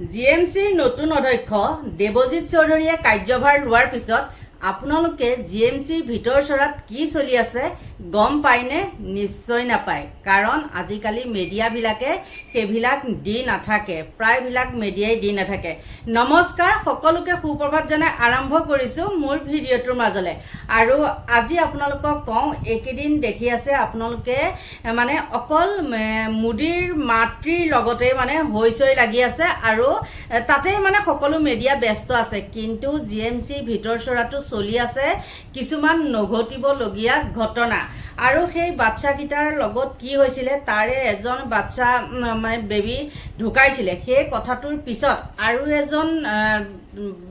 G M চিৰ নতুন অধ্যক্ষ দেৱজিৎ চৌধুৰীয়ে কাৰ্যভাৰ লোৱাৰ পিছত আপোনালোকে জি এম চিৰ ভিতৰ চৰাত কি চলি আছে গম পায়নে? নিশ্চয় নাপায়। কাৰণ আজিকালি মেডিয়াবিলাকে সেইবিলাক দি নাথাকে। প্ৰায়বিলাক মেডিয়াই দি নাথাকে। নমস্কাৰ, সকলোকে সুপ্ৰভাত জনাই আৰম্ভ কৰিছোঁ মোৰ ভিডিঅ'টোৰ মাজলৈ। আৰু আজি আপোনালোকক কওঁ, এইকেইদিন দেখি আছে আপোনালোকে মানে অকল মোদীৰ মাতৃৰ লগতে মানে হৈ চৈ লাগি আছে আৰু তাতেই মানে সকলো মেডিয়া ব্যস্ত আছে। কিন্তু জি এম চিৰ ভিতৰ চৰাটো চলি আছে কিছুমান নঘটিবলগীয়া ঘটনা। আৰু সেই বাচ্ছাকেইটাৰ লগত কি হৈছিলে তাৰে এজন বাচ্ছা মানে বেবী ঢুকাইছিলে। সেই কথাটোৰ পিছত আৰু এজন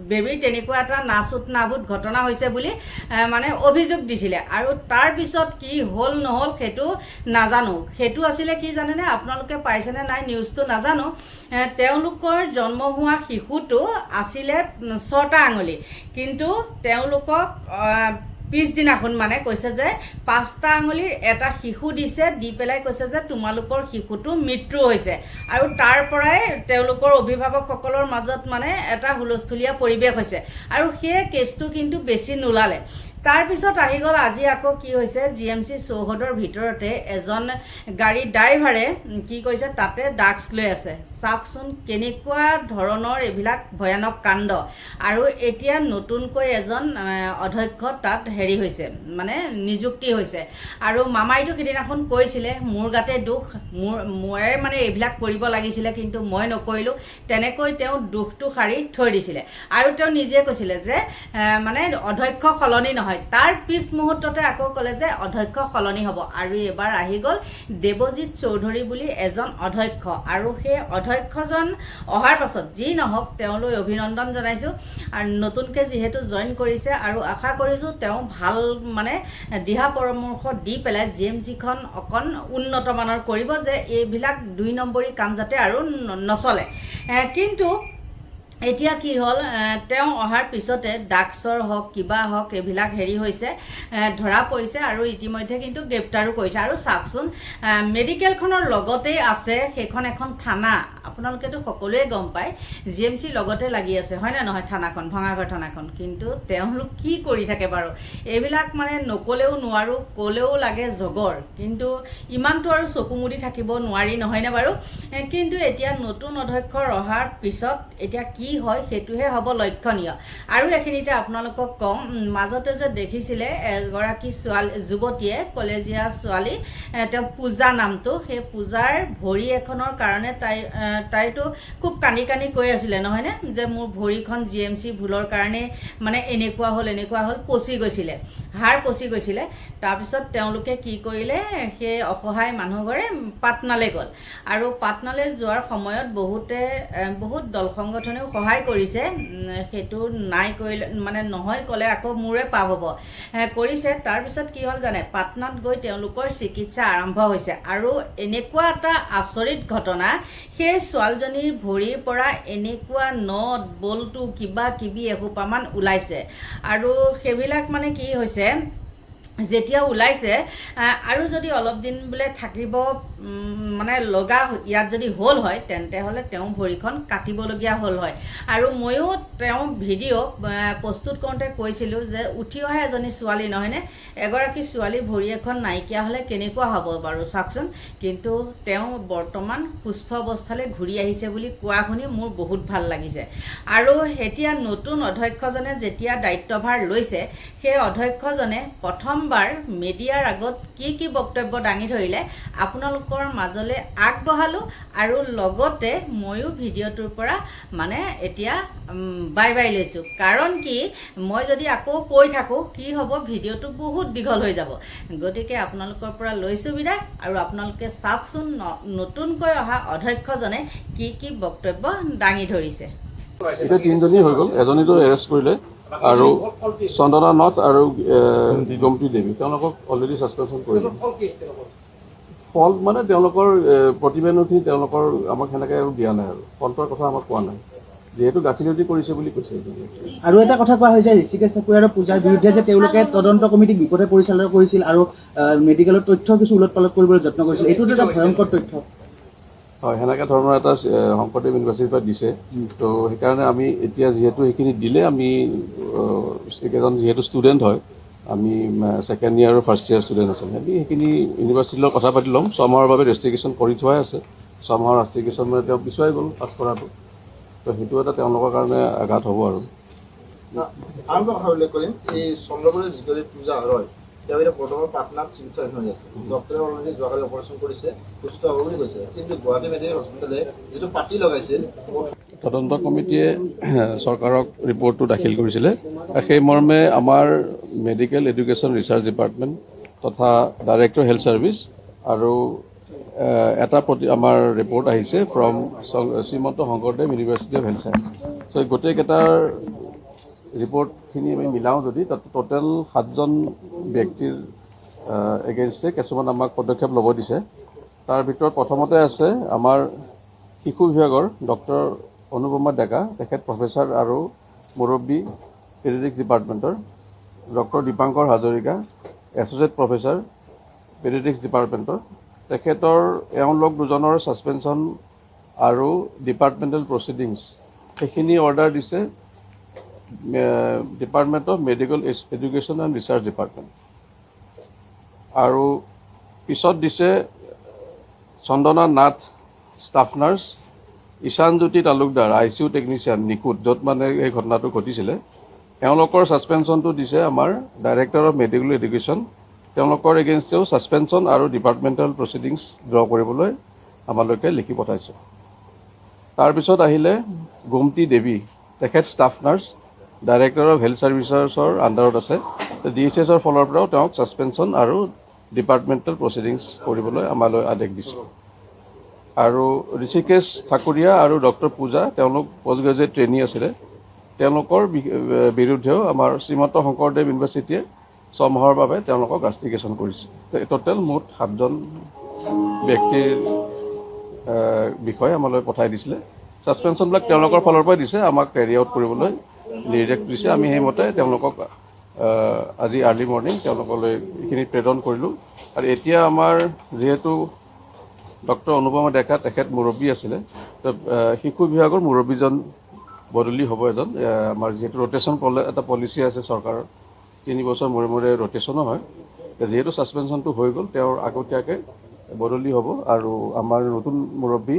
বেবীৰ তেনেকুৱা এটা নাচুত নাভুত ঘটনা হৈছে বুলি মানে অভিযোগ দিছিলে। আৰু তাৰ পিছত কি হ'ল, নহ'ল সেইটো নাজানো। সেইটো আছিলে কি জানেনে? আপোনালোকে পাইছেনে নাই নিউজটো নাজানো। তেওঁলোকৰ জন্ম হোৱা শিশুটো আছিলে ছটা আঙুলি। কিন্তু তেওঁলোকক পিছদিনাখন মানে কৈছে যে, পাঁচটা আঙুলিৰ এটা শিশু দিছে, দি পেলাই কৈছে যে, তোমালোকৰ শিশুটো মৃত্যু হৈছে। আৰু তাৰ পৰাই তেওঁলোকৰ অভিভাৱকসকলৰ মাজত মানে এটা হুলস্থুলীয়া পৰিৱেশ হৈছে। আৰু সেই কেছটো কিন্তু বেছি নোলালে। তাৰপিছত আহি গ'ল আজি আকৌ কি হৈছে, জি এম চি চৌহদৰ ভিতৰতে এজন গাড়ী ড্ৰাইভাৰে কি কৰিছে, তাতে ড্ৰাগছ লৈ আছে। চাওকচোন কেনেকুৱা ধৰণৰ এইবিলাক ভয়ানক কাণ্ড। আৰু এতিয়া নতুনকৈ এজন অধ্যক্ষ তাত হেৰি হৈছে মানে নিযুক্তি হৈছে। আৰু মামাইটো সিদিনাখন কৈছিলে, মোৰ গাতে দুখ, মোৰ ময়ে মানে এইবিলাক কৰিব লাগিছিলে, কিন্তু মই নকৰিলোঁ। তেনেকৈ তেওঁ দুখটো সাৰি থৈ দিছিলে। আৰু তেওঁ নিজে কৈছিলে যে মানে অধ্যক্ষ সলনি নহয় তাৰ পিছ মুহূৰ্ততে আকৌ ক'লে যে অধ্যক্ষ সলনি হ'ব। আৰু এইবাৰ আহি গ'ল দেৱজিৎ চৌধুৰী বুলি এজন অধ্যক্ষ। আৰু সেই অধ্যক্ষজন অহাৰ পাছত যি নহওক তেওঁলৈ অভিনন্দন জনাইছোঁ। আৰু নতুনকৈ যিহেতু জইন কৰিছে আৰু আশা কৰিছোঁ তেওঁ ভাল মানে দিহা পৰামৰ্শ দি পেলাই জি এম চিখন অকণ উন্নত মানৰ কৰিব যে এইবিলাক দুই নম্বৰী কাম যাতে আৰু নচলে। কিন্তু এতিয়া কি হ'ল তেওঁ অহাৰ পিছতে ড্ৰাগছৰ হওক, কিবা হওক, এইবিলাক হেৰি হৈছে ধৰা পৰিছে আৰু ইতিমধ্যে কিন্তু গ্ৰেপ্তাৰো কৰিছে। আৰু চাওকচোন মেডিকেলখনৰ লগতেই আছে সেইখন এখন থানা। আপোনালোকেতো সকলোৱে গম পায়, জি এম চিৰ লগতে লাগি আছে হয়নে নহয় থানাখন ভঙাগড় থানাখন? কিন্তু তেওঁলোক কি কৰি থাকে বাৰু? এইবিলাক মানে নক'লেও নোৱাৰোঁ, ক'লেও লাগে জগৰ। কিন্তু ইমানটো আৰু চকু মুদি থাকিব নোৱাৰি, নহয়নে বাৰু? কিন্তু এতিয়া নতুন অধ্যক্ষ অহাৰ পিছত এতিয়া কি হয় সেইটোহে হ'ব লক্ষণীয়। আৰু এইখিনিতে আপোনালোকক কওঁ মাজতে যে দেখিছিলে, এগৰাকী ছোৱালী, যুৱতীয়ে, কলেজীয়া ছোৱালী তেওঁ পূজা নামটো, সেই পূজাৰ ভৰি এখনৰ কাৰণে তাই তাইতো খুব কান্দি কান্দি কৈ আছিলে, নহয়নে? যে মোৰ ভৰিখন জি এম চি ভুলৰ কাৰণে মানে এনেকুৱা হ'ল এনেকুৱা হ'ল, পচি গৈছিলে। হাড় পচি গৈছিলে। তাৰপিছত তেওঁলোকে কি কৰিলে, সেই অসহায় মানুহঘৰে পাটনালৈ গ'ল। আৰু পাটনালৈ যোৱাৰ সময়ত বহুতে বহুত দল সংগঠনেও সহায় কৰিছে সেইটো নাই কৰিলে মানে নহয় ক'লে আকৌ মোৰে পাপ হ'ব। কৰিছে তাৰপিছত কি হ'ল জানে, পাটনাত গৈ তেওঁলোকৰ চিকিৎসা আৰম্ভ হৈছে। আৰু এনেকুৱা এটা আচৰিত ঘটনা, সেই ছোৱালীজনীৰ ভৰিৰ পৰা এনেকুৱা নট বল্টু কিবা কিবি এসোপামান ওলাইছে। আৰু সেইবিলাক মানে কি হৈছে যেতিয়া ওলাইছে আৰু যদি অলপ দিন বোলে থাকিব মানে লগা ইয়াত যদি হ'ল হয়, তেন্তে হ'লে তেওঁ ভৰিখন কাটিবলগীয়া হ'ল হয়। আৰু ময়ো তেওঁ ভিডিঅ' প্ৰস্তুত কৰোঁতে কৈছিলোঁ যে উঠি অহা এজনী ছোৱালী, নহয়নে? এগৰাকী ছোৱালী ভৰি এখন নাইকিয়া হ'লে কেনেকুৱা হ'ব বাৰু চাওকচোন? কিন্তু তেওঁ বৰ্তমান সুস্থ অৱস্থালৈ ঘূৰি আহিছে বুলি কোৱা শুনি মোৰ বহুত ভালো লাগিছে। আৰু এতিয়া নতুন অধ্যক্ষজনে যেতিয়া দায়িত্বভাৰ লৈছে, সেই অধ্যক্ষজনে প্ৰথমবাৰ মিডিয়াৰ আগত কি কি বক্তব্য দাঙি ধৰিলে আপোনালোকৰ মাজলৈ আগবঢ়ালোঁ আৰু লগতে ময়ো ভিডিঅ'টোৰ পৰা মানে এতিয়া বাই বাই লৈছোঁ। কাৰণ কি মই যদি আকৌ কৈ থাকোঁ কি হ'ব ভিডিঅ'টো বহুত দীঘল হৈ যাব। গতিকে আপোনালোকৰ পৰা লৈছোঁ বিদায় আৰু আপোনালোকে চাওকচোন নতুনকৈ অহা অধ্যক্ষজনে কি কি বক্তব্য দাঙি ধৰিছে। এতিয়া তিনিজনী হৈ গ'ল। এজনীতো এৰেষ্ট কৰিলে। আৰু চন্দনা নথ আৰু এ, গমতি দেৱী তেওঁলোকক অলৰেডি ছাছপেনশ্যন কৰিলে ফল্ট মানে তেওঁলোকৰ প্ৰতিবেদনখিনি তেওঁলোকৰ আমাক সেনেকে আৰু দিয়া নাই আৰু। ফল্টৰ কথা আমাক কোৱা নাই। যিহেতু গাফিলতি কৰিছে বুলি কৈছে। আৰু এটা কথা কোৱা হৈছে ঋষিকেশ ঠাকুৰ আৰু পূজাৰ বিৰুদ্ধে যে তেওঁলোকে তদন্ত কমিটিক বিপদে পৰিচালনা কৰিছিল আৰু মেডিকেলৰ তথ্য কিছু ওলট পালট কৰিবলৈ যত্ন কৰিছিল এইটোতো এটা ভয়ংকৰ তথ্য। হয় সেনেকে ধৰণৰ এটা শংকৰদেৱ ইউনিভাৰ্চিটিৰ পৰা দিছে। তো সেইকাৰণে আমি এতিয়া যিহেতু সেইখিনি দিলে আমি এইকেইজন যিহেতু ষ্টুডেণ্ট হয় আমি ছেকেণ্ড ইয়াৰ আৰু ফাৰ্ষ্ট ইয়াৰ ষ্টুডেণ্ট আছিলে আমি সেইখিনি ইউনিভাৰ্চিটিৰ লগত কথা পাতি ল'ম। ছমাহৰ বাবে ৰেষ্টিকেশ্যন কৰি থোৱাই আছে। ছমাহৰ ৰেষ্টিকেশ্যন মানে তেওঁ পিছুৱাই গ'ল পাছ কৰাটো। তো সেইটো এটা তেওঁলোকৰ কাৰণে আঘাত হ'ব আৰু। আৰু এটা কথা উল্লেখ কৰিম। এই চন্দ্ৰপুৰৰ যিগৰাকী পূজা হয় তেওঁ এতিয়া বৰ্তমান পাটনাত চিকিৎসাধীন হৈ আছে ডক্টৰে অলৰেডি যোৱাকালি অপাৰেশ্যন কৰিছে সুস্থ হ'ব বুলি কৈছে কিন্তু গুৱাহাটী মেডিকেল হস্পিটেলে যিটো পাতি লগাইছিল তদন্ত কমিটিয়ে চৰকাৰক ৰিপৰ্টটো দাখিল কৰিছিলে। সেই মৰ্মে আমাৰ মেডিকেল এডুকেশ্যন ৰিচাৰ্চ ডিপাৰ্টমেণ্ট তথা ডাইৰেক্টৰ হেল্থ ছাৰ্ভিচ আৰু এটা প্ৰতি, আমাৰ ৰিপৰ্ট আহিছে from Srimanta Sankardev university of health science চ' গোটেইকেইটাৰ ৰিপৰ্টখিনি আমি মিলাওঁ যদি তাত টোটেল সাতজন ব্যক্তিৰ এগেইনষ্টে কিছুমান আমাক পদক্ষেপ ল'ব দিছে। তাৰ ভিতৰত প্ৰথমতে আছে আমাৰ শিশু বিভাগৰ ডক্টৰ অনুপমা ডেকা, তেখেত প্ৰফেচাৰ আৰু মুৰব্বী পেডিডিক্স ডিপাৰ্টমেণ্টৰ doctor Dipankar Hazarika associate professor paediatrics ডিপাৰ্টমেণ্টৰ। তেখেতৰ, এওঁলোক দুজনৰ ছাছপেনশ্যন আৰু ডিপাৰ্টমেণ্টেল প্ৰচিডিংছ সেইখিনি অৰ্ডাৰ দিছে। Department of medical education and research department আৰু পিছত দিছে Chandana Nath staff nurse Ishanjyoti Talukdar I C U technician নিকুট য'ত মানে এই ঘটনাটো ঘটিছিলে। এওঁলোকৰ ছাছপেনশ্যনটো দিছে আমাৰ ডাইৰেক্টৰ অফ মেডিকেল এডুকেশ্যন তেওঁলোকৰ এগেইনষ্টেও ছাছপেনশ্যন আৰু ডিপাৰ্টমেণ্টেল প্ৰচিডিংছ ড্ৰ কৰিবলৈ আমালৈকে লিখি পঠাইছে। তাৰপিছত আহিলে গোমতী দেৱী তেখেত staff nurse director of health ছাৰ্ভিচেছৰ আণ্ডাৰত আছে। ডি এইচ এছৰ ফালৰ পৰাও তেওঁক ছাছপেনশ্যন আৰু ডিপাৰ্টমেণ্টেল প্ৰচিডিংছ কৰিবলৈ আমালৈ আদেশ দিছে। আৰু ঋষিকেশ ঠাকুৰীয়া আৰু ডক্টৰ পূজা তেওঁলোক পষ্ট গ্ৰেজুৱেট ট্ৰেইনী আছিলে। তেওঁলোকৰ বিৰুদ্ধেও আমাৰ শ্ৰীমন্ত শংকৰদেৱ ইউনিভাৰ্চিটিয়ে ছমাহৰ বাবে তেওঁলোকক ৰাষ্টিকেশ্যন কৰিছে। টোটেল মুঠ সাতজন ব্যক্তিৰ বিষয়ে আমালৈ পঠাই দিছিলে। ছাছপেনশ্যনবিলাক তেওঁলোকৰ ফালৰ পৰাই দিছে। আমাক কেৰি আউট কৰিবলৈ নিৰ্দেশ দিছে। আমি সেইমতে তেওঁলোকক আজি আৰ্লি মৰ্ণিং তেওঁলোকলৈ এইখিনি প্ৰেৰণ কৰিলোঁ। আৰু এতিয়া আমাৰ যিহেতু ডক্টৰ অনুপমা ডেকা তেখেত মুৰব্বী আছিলে তো শিশু বিভাগৰ মুৰব্বীজন বদলি হ'ব এজন। আমাৰ যিহেতু ৰ'টেশ্যন এটা পলিচি আছে চৰকাৰৰ। তিনি বছৰ মূৰে মূৰে ৰ'টেশ্যনো হয়। যিহেতু ছাছপেনশ্যনটো হৈ গ'ল তেওঁৰ আগতীয়াকৈ বদলি হ'ব। আৰু আমাৰ নতুন মুৰব্বী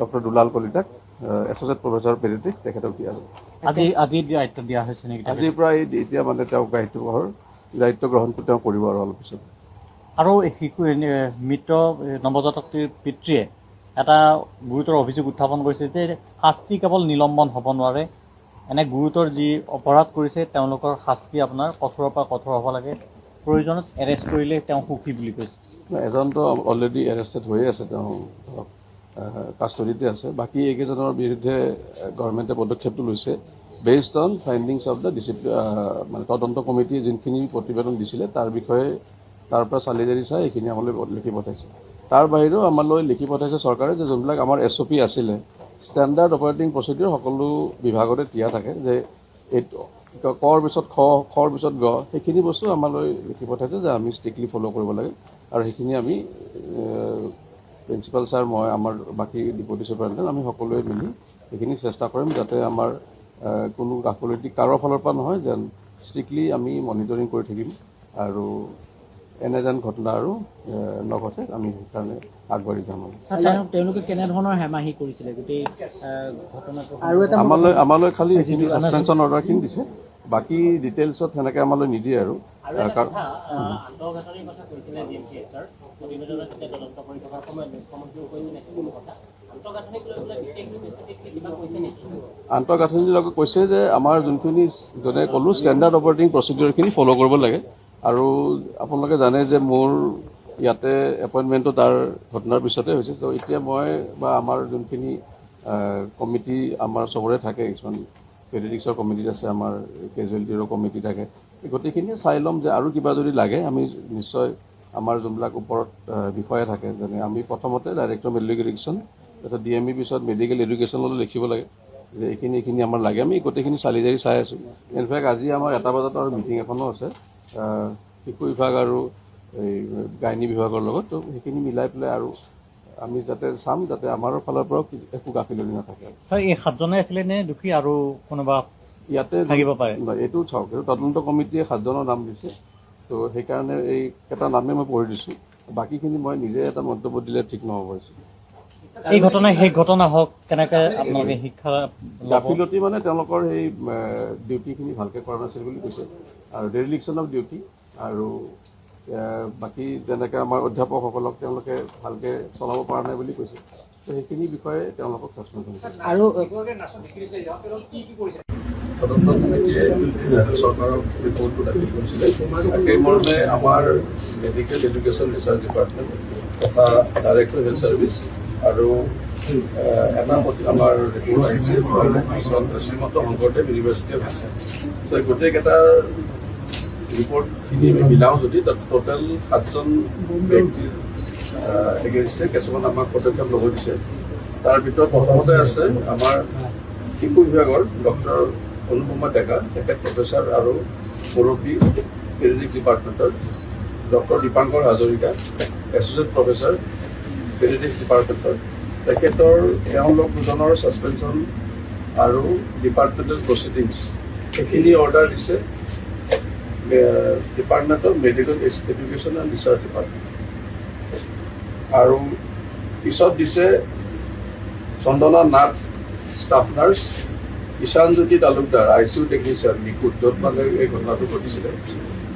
ডক্টৰ দুলাল কলিতাক এছ'চিয়েট প্ৰফেচাৰ পেডিটিক্স তেখেতক দিয়া হ'ব আজি আজি দায়িত্ব দিয়া হৈছে নেকি আজিৰ পৰা এই এতিয়া মানে তেওঁক দায়িত্ব গ্ৰহণ দায়িত্ব গ্ৰহণটো তেওঁ কৰিব আৰু অলপ পিছত। আৰু শিশু মৃত নৱজাতকটিৰ পিতৃয়ে এটা গুৰুতৰ অভিযোগ উত্থাপন কৰিছে যে শাস্তি কেৱল নিলম্বন হ'ব নোৱাৰে। এনে গুৰুতৰ যি অপৰাধ কৰিছে তেওঁলোকৰ শাস্তি আপোনাৰ কঠোৰৰ পৰা কঠোৰ হ'ব লাগে। প্ৰয়োজনত এৰেষ্ট কৰিলে তেওঁ সুখী বুলি কৈছে। এজনতো অলৰেডি এৰেষ্টেড হৈয়ে আছে তেওঁ। ধৰক কাষ্টডিতে আছে। বাকী এইকেইজনৰ বিৰুদ্ধে গভৰ্ণমেণ্টে পদক্ষেপটো লৈছে। Based on findings of the discipline মানে তদন্ত কমিটিয়ে যোনখিনি প্ৰতিবেদন দিছিলে তাৰ বিষয়ে তাৰ পৰা চালি জাৰি চাই এইখিনি আমালৈ লিখি পঠাইছে। তাৰ বাহিৰেও আমালৈ লিখি পঠাইছে চৰকাৰে যে যোনবিলাক আমাৰ এছ অ' পি আছিলে ষ্টেণ্ডাৰ্ড অপাৰেটিং প্ৰচিডিউৰ সকলো বিভাগতে দিয়া থাকে যে এইটো কৰ পিছত খ খৰ পিছত গ সেইখিনি বস্তু আমালৈ লিখি পঠাইছে যে আমি ষ্ট্ৰিক্টলি ফ'ল' কৰিব লাগে। আৰু সেইখিনি আমি প্ৰিন্সিপাল ছাৰ মই আমাৰ বাকী ডিপুটি চুপাৰিণ্টেণ্ট আমি সকলোৱে মিলি সেইখিনি চেষ্টা কৰিম যাতে আমাৰ কোনো গাফিলতি কাৰো ফালৰ পৰা নহয় যেন ষ্ট্ৰিক্টলি আমি মনিটৰিং কৰি থাকিম আৰু এনে যেন ঘটনা আৰু নঘটে আমি সেইকাৰণে আগবাঢ়ি যাম আৰু। তেওঁলোকে কেনেধৰণৰ হেমাহি কৰিছিলে? গোটেই আমালৈ আমালৈ খালি এইখিনি ছাছপেনশ্যন অৰ্ডাৰখিনি দিছে। বাকী ডিটেইলছত সেনেকৈ আমালৈ নিদিয়ে আৰু। আন্তঃগাঁথনিবিলাকে কৈছে যে আমাৰ যোনখিনি যোনে ক'লোঁ ষ্টেণ্ডাৰ্ড অপাৰেটিং প্ৰচিডিঅ'ৰখিনি ফ'ল' কৰিব লাগে। আৰু আপোনালোকে জানে যে মোৰ ইয়াতে এপইণ্টমেণ্টটো তাৰ ঘটনাৰ পিছতে হৈছে। ত' এতিয়া মই বা আমাৰ যোনখিনি কমিটি আমাৰ চবৰে থাকে কিছুমান পেডিটিক্সৰ কমিটি আছে আমাৰ কেজুৱেলিটিৰো কমিটি থাকে। গোটেইখিনিয়ে চাই ল'ম যে আৰু কিবা যদি লাগে আমি নিশ্চয় আমাৰ যোনবিলাক ওপৰত বিষয়া থাকে যেনে আমি প্ৰথমতে ডাইৰেক্টৰ মেডিকেল এডুকেশ্যন তাৰপিছত ডি এম ই পিছত মেডিকেল এডুকেশ্যনলৈ লিখিব লাগে যে এইখিনি এইখিনি আমাৰ লাগে। আমি গোটেইখিনি চালি জাৰি চাই আছোঁ। ইনফেক্ট আজি আমাৰ এটা বজাত আৰু মিটিং এখনো আছে শিশু বিভাগ আৰু এই গাইনী বিভাগৰ লগত। ত' সেইখিনি মিলাই পেলাই আৰু আমি যাতে চাম যাতে আমাৰ ফালৰ পৰাও একো গাফিলতি নাথাকে। এই সাতজনে আছিলে নে দোষী আৰু কোনোবা ইয়াতে থাকিব পাৰে। এইটো চাওক এইটো তদন্ত কমিটিয়ে সাতজনৰ নাম দিছে। তো সেইকাৰণে এই এটা নামে মই পঢ়ি দিছোঁ। বাকীখিনি মই নিজে এটা মন্তব্য দিলে ঠিক নহ'ব এই ঘটনা সেই ঘটনা হওক কেনেকে আপোনালোকে শিক্ষা গাফিলতি মানে তেওঁলোকৰ সেই ডিউটিখিনি ভালকৈ কৰা নাছিল বুলি কৈছে। আৰু ডেৰিলিকশ্যন অফ ডিউটি আৰু বাকী যেনেকৈ আমাৰ অধ্যাপকসকলক তেওঁলোকে ভালকৈ চলাব পৰা নাই বুলি কৈছে তো সেইখিনি বিষয়ে তেওঁলোকক ছাছপেণ্ড কৰিছে। আৰু তদন্ত কমিটিয়ে চৰকাৰক ৰিপৰ্টটো দাখিল কৰিছিলে। সেইমৰ্মে আমাৰ মেডিকেল এডুকেশ্যন ৰিচাৰ্চ ডিপাৰ্টমেণ্ট তথা ডাইৰেক্টৰ হেল্থ ছাৰ্ভিচ আৰু এটা আমাৰ ৰিপৰ্ট আহিছে Srimanta Sankardev university of health এই গোটেইকেইটাৰ ৰিপৰ্টখিনি আমি মিলাওঁ যদি, তাত টোটেল সাতজন ব্যক্তিৰ এগেইনষ্টে কিছুমান আমাক পদক্ষেপ ল'ব দিছে। তাৰ ভিতৰত প্ৰথমতে আছে আমাৰ শিশু বিভাগৰ ডক্টৰ অনুপমা ডেকা, তেখেত প্ৰফেচাৰ আৰু মুৰব্বী পেডিডিক্স ডিপাৰ্টমেণ্টৰ doctor Dipankar Hazarika associate professor paediatrics ডিপাৰ্টমেণ্টৰ তেখেতৰ, তেওঁলোক দুজনৰ ছাছপেনশ্যন আৰু ডিপাৰ্টমেণ্টেল প্ৰচিডিংছ সেইখিনি অৰ্ডাৰ দিছে। Department of medical education and research department আৰু পিছত দিছে Chandana Nath staff nurse Ishanjyoti Talukdar I C U technician নিখুঁত, য'ত মানে এই ঘটনাটো ঘটিছিলে।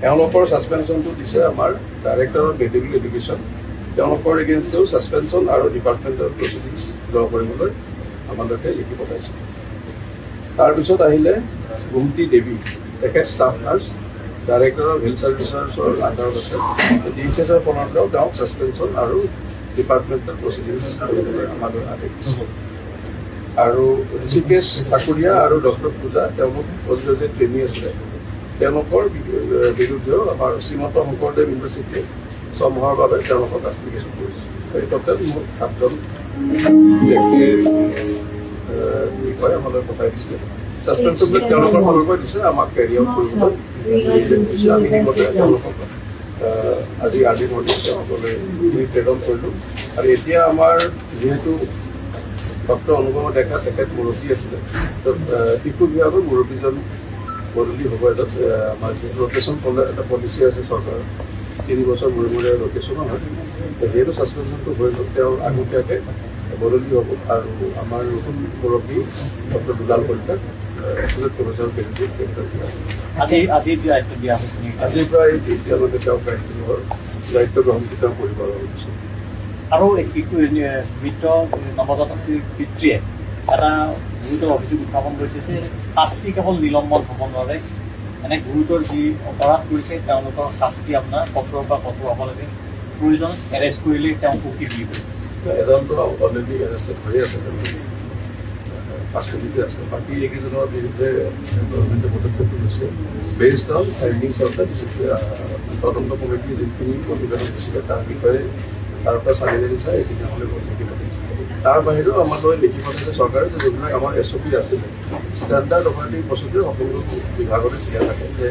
তেওঁলোকৰ ছাছপেনশ্যনটো দিছে আমাৰ ডাইৰেক্টৰ অফ মেডিকেল এডুকেশ্যন তেওঁলোকৰ এগেইনষ্টেও ছাছপেনশ্যন আৰু ডিপাৰ্টমেণ্টেল প্ৰচিডিংছ ড্ৰ কৰিবলৈ আমালোকে লিখি পঠাইছে। তাৰপিছত আহিলে গুমটি দেৱী, তেখেত staff nurse director of health ছাৰ্ভিচেছৰ আণ্ডাৰত আছে ডি এইচ এছৰ ফলৰ পৰাও তেওঁক ছাছপেনশ্যন আৰু ডিপাৰ্টমেণ্টেল প্ৰচিডিংছ আদেশ দিছে আৰু ঋষিকেশ ঠাকুৰীয়া আৰু ডক্টৰ পূজা তেওঁলোক অজিত ট্ৰেইনী আছিলে তেওঁলোকৰ বিৰুদ্ধেও আমাৰ শ্ৰীমন্ত শংকৰদেৱ ইউনিভাৰ্চিটিয়ে সমূহৰ বাবে তেওঁলোকক কাষ্টিফিকেশ্যন কৰিছে এই টোটেল মোৰ সাতজন ব্যক্তিৰ বিষয়ে আমালৈ পঠাই দিছিলে ছাছপেনশ্যন তেওঁলোকৰ ফালৰ পৰা দিছে আমাক কেৰি আউট কৰিবলৈ আহ, আজি আজি মৰ্ণিং আমি প্ৰেৰণ কৰিলোঁ আৰু এতিয়া আমাৰ যিহেতু ডক্টৰ অনুপমা ডেকা তেখেত মুৰব্বী আছিলে ত' শিশু বিভাগৰ মুৰব্বীজন বদলি হ'ব এটা আমাৰ যিটো ৰটেশ্যন এটা পলিচি আছে চৰকাৰৰ তিনি বছৰ মূৰে মূৰে ৰটেশ্যনো হয় যিহেতু ছাছপেনশ্যনটো হৈ গ'ল তেওঁৰ আগতীয়াকৈ বদলি হ'ব আৰু আমাৰ নতুন মুৰব্বী ডক্টৰ দুলাল কলিতাক আজি হৈছে এই এতিয়ালৈকে তেওঁক দায়িত্ব দায়িত্ব গ্ৰহণ তেওঁ কৰিব লাগিছে আৰু মৃত নৱজাতকটিৰ পিতৃয়ে এটা গুৰুতৰ অভিযোগ উত্থাপন কৰিছে যে শাস্তি কেৱল নিলম্বন হ'ব নোৱাৰে এনে গুৰুতৰ যি অপৰাধ কৰিছে তেওঁলোকৰ শাস্তি আপোনাৰ কঠোৰৰ পৰা কঠোৰ হ'ব লাগে। প্ৰয়োজন এৰেষ্ট কৰিলেই তেওঁ সুখী বুলি কৈছে এজনটো অলৰেডি এৰেষ্টেড হৈ আছে। কাষ্টডিতে আছে বাকী এইকেইজনৰ বিৰুদ্ধে গভৰ্ণমেণ্টে পদক্ষেপ লৈছে based on findings of the তদন্ত কমিটি যিখিনি প্ৰতিবেদন দিছিলে তাৰ বিষয়ে তাৰ পৰা চালি জাৰি চাই এইখিনি লিখি পঠাইছে তাৰ বাহিৰেও আমালৈ লিখি পঠাইছে চৰকাৰে যে যিবিলাক আমাৰ এছ অ' পি আছিলে ষ্টেণ্ডাৰ্ড অপাৰেটিং প্ৰচিডিউৰ সকলো বিভাগতে দিয়া থাকে যে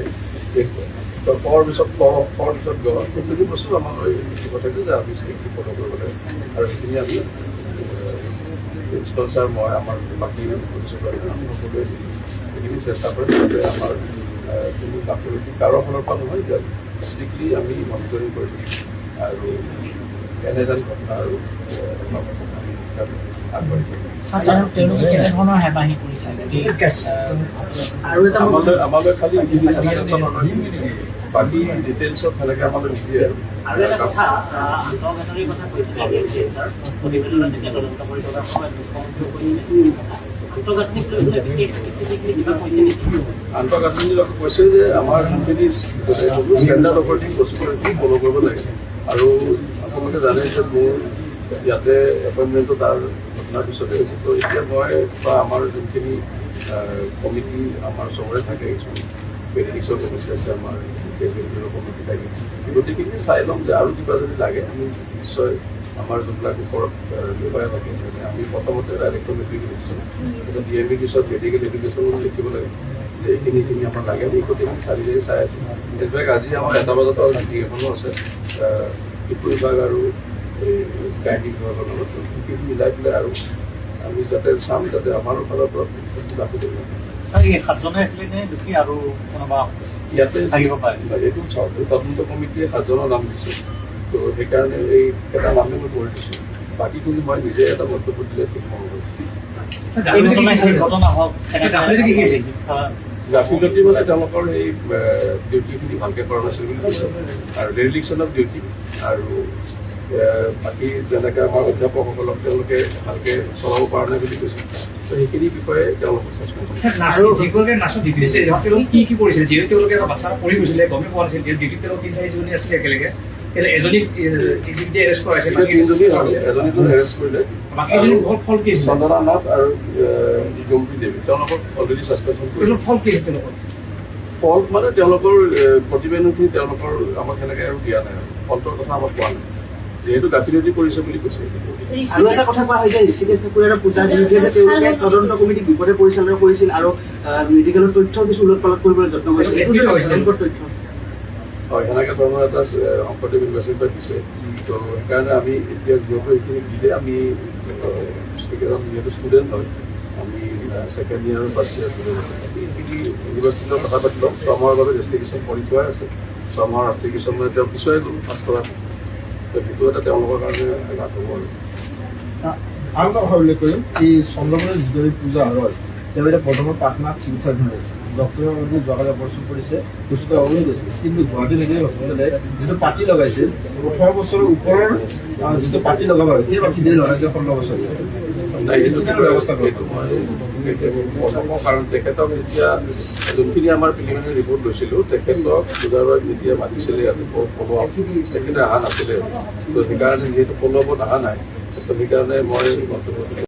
কৰ পিছত ক কৰ পিছত গ সেইখিনি বস্তু আমালৈ লিখি পঠাইছে যে আমি সেইখিনি ফ'ল' কৰিব লাগে আৰু সেইখিনি আমি স্পন্সাৰ মই আমাৰ বাকী সকলোৱে এইখিনি চেষ্টা কৰিম যাতে আমাৰ কোনো গাফিলতি কাৰো ফালৰ পৰা নহয় ইয়াত ষ্ট্ৰিক্টলি আমি মনিটৰিং কৰিম আৰু এনেজন ঘটনা আৰু আগবাঢ়ি আমালৈ আমালৈ বাকী কথা তদন্ত বিশেষ স্পেচিফিকলি কিবা কৈছে নেকি? আন্তঃগাঁথনি লগত কৈছে যে আমাৰ যোনখিনি ষ্টেণ্ডাৰ্ড অপাৰেটিং প্ৰচিডিউৰখিনি ফ'ল' কৰিব লাগে। আৰু আপোনালোকে জানে যে মোৰ ইয়াতে এপইণ্টমেণ্টটো তাৰ ঘটনাৰ পিছতে হৈছে। ত' এতিয়া মই বা আমাৰ যোনখিনি কমিটি আমাৰ চবৰে থাকে কিছুমান পেডিডিক্সৰ কমিটি আছে আমাৰ। থাকে গোটেইখিনি চাই ল'ম যে আৰু কিবা যদি লাগে আমি নিশ্চয় আমাৰ যোনবিলাক ওপৰত আহ, থাকে আমি প্ৰথমতে ডাইৰেক্টৰ এডুকেশ্যন ডি এম পিছত মেডিকেল এডুকেশ্যন লিখিব লাগে যে এইখিনি এইখিনি আমাৰ লাগে আমি গোটেইখিনি চালি জাৰি চাই আছোঁ ইনফেক্ট আজি আমাৰ এটা বজাত আৰু মিটিং এখনও আছে শিশু বিভাগ আৰু এই গাইডিং বিভাগৰ লগত মিলাই পেলাই আৰু আমি যাতে চাম যাতে আমাৰ ফালৰ পৰা। এই সাতজনে আছিলে দুখী আৰু কোনোবা ইয়াতে থাকিব পাৰে। এইটো চাওক তদন্ত কমিটিয়ে সাতজনৰ নাম দিছে। তো সেইকাৰণে এই এটা নামে মই কৰি দিছোঁ। বাকীখিনি মই নিজে এটা মন্তব্য দিলে ঠিক এই গাফিলতি? গাফিলতি মানে তেওঁলোকৰ সেই ডিউটিখিনি ভালকৈ কৰা নাছিল বুলি কৈছে। আৰু অফ ডিউটি আৰু বাকী যেনেকৈ আমাৰ অধ্যাপকসকলক তেওঁলোকে ভালকৈ চলাব পৰা নাই বুলি কৈছে। সেইখিনি বিষয়ে তেওঁলোকক চাচপেণ্ড কৰিছে আৰু যিগৰাকী নাচত ডিউটি দিছে তেওঁলোকে কি কি কৰিছিলে? যিহেতু তেওঁলোকে এটা এটা পঢ়ি গৈছিলে গমেই পোৱা নাছিল যিহেতু ডিউটিত তেওঁলোক তিনি চাৰিজনী আছিলে একেলগে। তেতিয়াহ'লে এজনীক ইজিপ্তি এৰেষ্ট কৰাইছে এতিয়া বাকী তিনিজনী এজনীটো এৰেষ্ট কৰিলে। বাকীজনী ফল ফল কি আছিলে? চন্দনা নাথ আৰু গম্ভী দেৱী। তেওঁলোকক অলৰেডি চাছপেনশ্যন কৰিলে তেওঁলোক ফল কি আছিল তেওঁলোকৰ? মানে প্ৰতিবেদনখিনি তেওঁলোকৰ আমাক সেনেকৈ আৰু দিয়া নাই। ফল্টৰ কথা আমাক কোৱা নাই। যিহেতু গাফিলতি কৰিছে বুলি কৈছে। আৰু এটা কথা কোৱা হৈছে ঋষিকেশ পূজাৰ বিৰুদ্ধে যে তেওঁলোকে তদন্ত কমিটিক বিপদে পৰিচালনা কৰিছিল আৰু মেডিকেলৰ তথ্য কিছু উলট পালট কৰিবলৈ যত্ন কৰিছিল। এইটো তথ্য। হয় সেনেকৈ ধৰণৰ এটা শংকৰদেৱ ইউনিভাৰ্চিটিৰ দিছে তো সেইকাৰণে আমি এতিয়া যিহেতু এইখিনি দিলে আমি যিহেতু ষ্টুডেণ্ট হয় আমি second year first year student আছে। এইখিনি ইউনিভাৰ্চিটিৰ লগত কথা পাতি ল'ম ছমাহৰ বাবে ৰেষ্টিগেশ্যন কৰি থোৱাই আছে। ছমাহৰ ৰেষ্টিগেশ্যন মানে তেওঁ পিছুৱাই গ'ল পাছ কৰাৰ তো এটা তেওঁলোকৰ কাৰণে লাভ হ'ব আৰু আৰু এটা উল্লেখ কৰিম, এই চন্দ্ৰমণি যিদৰে পূজা হয়, তেওঁ এতিয়া বৰ্তমান পাটনাত চিকিৎসাধীন হৈ আছে বাবে যোৱাকালি অপাৰেশ্যন কৰিছে সুস্থ হ'ব বুলি কিন্তু গুৱাহাটী মেডিকেল হস্পিটেলে যিটো পাতি লগাইছিল, ওঠৰ বছৰৰ ওপৰৰ যিটো পাতি লগাব লাগে সেই পাতি দিয়ে লগাইছে ষোল্ল বছৰ। নাই সেইটো ব্যৱস্থা সেইটো মই নকওঁ কাৰণ তেখেতক এতিয়া যোনখিনি আমাৰ প্ৰিলিমিনাৰী ৰিপৰ্ট লৈছিলোঁ তেখেতক পূজাবাৰ যেতিয়া মাতিছিলে আপ তেখেতে অহা নাছিলে। ত' সেইকাৰণে যিহেতু আপত অহা নাই, ত' সেইকাৰণে মই